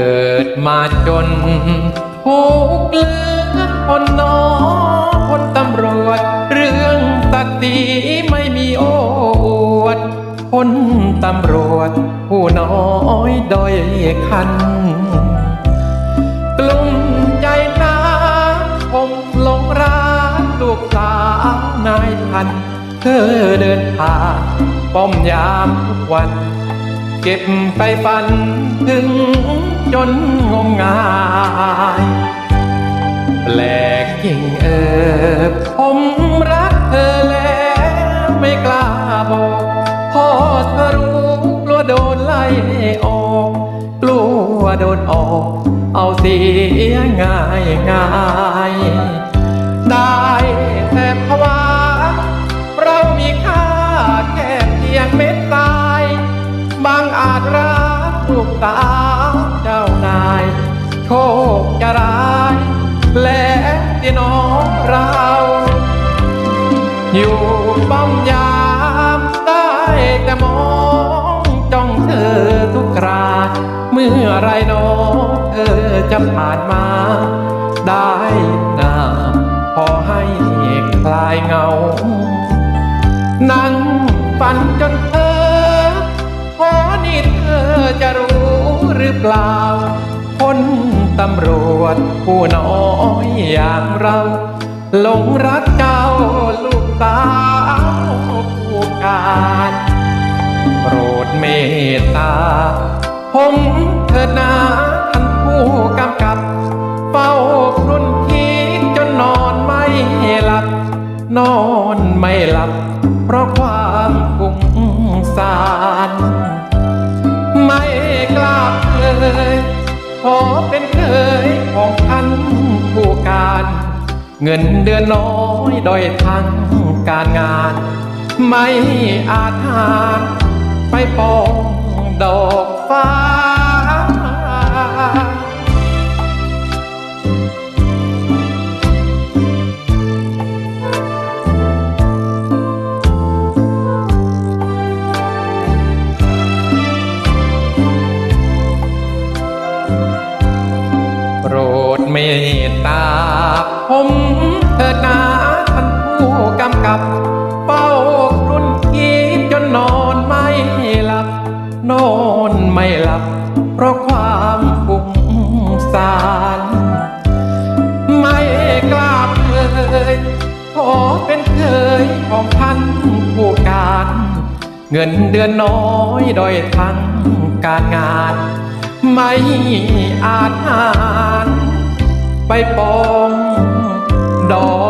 ิดมาจนถูกเลือคนน้องคนตำรวจ เรื่องศักดิ์ศรีไม่มีโอ้อวดคนตำรวจ ผู้น้อยดอยคัน กลุ่มใจนะผมหลงรักลูกสาวนายพัน เธอเดินผ่านป้อมยามทุกวัน เก็บไปฝันถึงจนงมงาย แปลกจริงเออผมรักเธอแล้วไม่กล้าบอกพอเธอรู้กลัวโดนไล่ออกกลัวโดนออก เอาเสียง่ายง่ายได้แต่ภาวะเรามีค่าแค่เพียงเม็ดทรา บางอาจรักลูกสาวเจ้านาย โชคจะร้าย และที่น้องเรา อยู่ป้อมยามได้แต่มองจ้องเธอทุกครา เมื่อไรน้องเธอจะผ่านมา ได้นาพอให้คลายเงา นั่งฝันจนเธอ จะรู้หรือเปล่าคนตำรวจผู้น้อยอย่างเราหลงรักเจ้าลูกสาวผู้การโปรดเมตตาผมเถิดนาท่านผู้กำกับเฝ้าครุ่นคิดจนนอนไม่หลับ นอนไม่หลับ เพราะความฟุ้งซ่านไม่กล้า เคยขอเป็นเคยของท่านผู้การ เงินเดือนน้อยด้อยทางการงาน ไม่อาจหาไปปองดอ เมตตา ผมเถิดนาท่านผู้กำกับ เป้ารุ่นคิดจนนอนไม่หลับ นอนไม่หลับ เพราะความฟุ้งซ่านไม่กล้าเคยขอเป็นเคยของท่านผู้การ เงินเดือนน้อยดอยทั้งการงาน ไม่อาจหาร ไปปองดอก